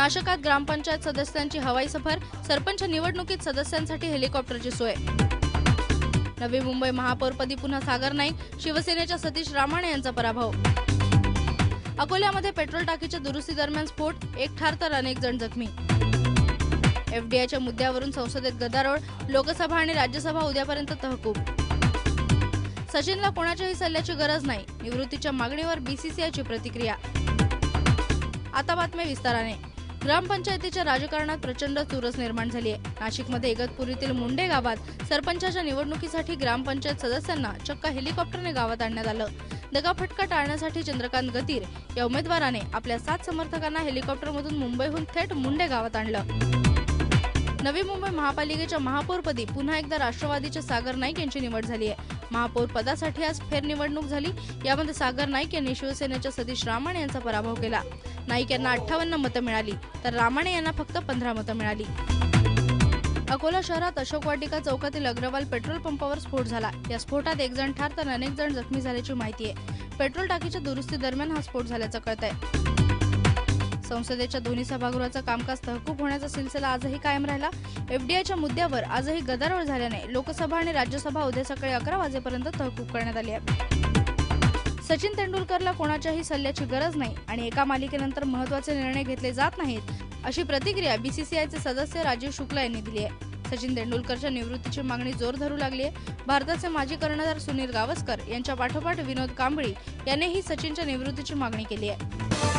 नाशकात ग्रामपंचायत सदस्यांची हवाई सफर सरपंच निवडणुकीत सदस्यांसाठी हेलिकॉप्टरची सोय. नवी मुंबई महापौरपदी पुन्हा सागर नाईक शिवसेनेच्या सतीश रामाणे यांचा पराभव. अकोल्यामध्ये पेट्रोल टाकीच्या दुरुस्ती दरम्यान स्फोट एक ठार तर अनेक जण जखमी. एफडीआयच्या मुद्द्यावरून संसदेत गदारोळ लोकसभा आणि राज्यसभा उद्यापर्यंत तहकूब. सचिनला कोणाच्याही सल्ल्याची गरज नाही निवृत्तीच्या मागणीवर बीसीसीआयची प्रतिक्रिया. आता बातम्या विस्ताराने. ग्रामपंचायतीच्या राजकारणात प्रचंड चुरस निर्माण झाली आहे नाशिकमध्ये इगतपुरीतील मुंडे गावात सरपंचाच्या निवडणुकीसाठी ग्रामपंचायत सदस्यांना चक्क हेलिकॉप्टरने गावात आणण्यात आलं. दगाफटका टाळण्यासाठी चंद्रकांत गतीर या उमेदवाराने आपल्या सात समर्थकांना हेलिकॉप्टरमधून मुंबईहून थेट मुंडे गावात आणलं. नवी मुंबई महापालिकेच्या महापौरपदी पुन्हा एकदा राष्ट्रवादीचे सागर नाईक यांची निवड झाली आहे महापौर पदासाठी आज फेरनिवडणूक झाली. यामध्ये सागर नाईक यांनी शिवसेनेच्या सतीश रामाणे यांचा पराभव केला. नाईक यांना अठ्ठावन्न मतं मिळाली तर रामाणे यांना फक्त पंधरा मतं मिळाली. अकोला शहरात अशोक वाटिका चौकातील अग्रवाल पेट्रोल पंपावर स्फोट झाला. या स्फोटात एक जण ठार तर अनेक जण जखमी झाल्याची माहिती आहे. पेट्रोल टाकीच्या दुरुस्ती दरम्यान हा स्फोट झाल्याचं कळत आहे संसदेच्या दोन्ही सभागृहाचं कामकाज तहकूब होण्याचा सिलसिला आजही कायम राहिला. एफडीआयच्या मुद्द्यावर आजही गदारोळ झाल्याने लोकसभा आणि राज्यसभा उद्या सकाळी अकरा वाजेपर्यंत तहकूब करण्यात आली आहे. सचिन तेंडुलकरला कोणाच्याही सल्ल्याची गरज नाही आणि एका मालिकेनंतर महत्त्वाचे निर्णय घेतले जात नाहीत अशी प्रतिक्रिया बीसीसीआयचे सदस्य राजीव शुक्ला यांनी दिली आहे. सचिन तेंडुलकरच्या निवृत्तीची मागणी जोर धरू लागली आहे. भारताचे माजी कर्णधार सुनील गावस्कर यांच्या पाठोपाठ विनोद कांबळी यांनीही सचिनच्या निवृत्तीची मागणी केली आहे.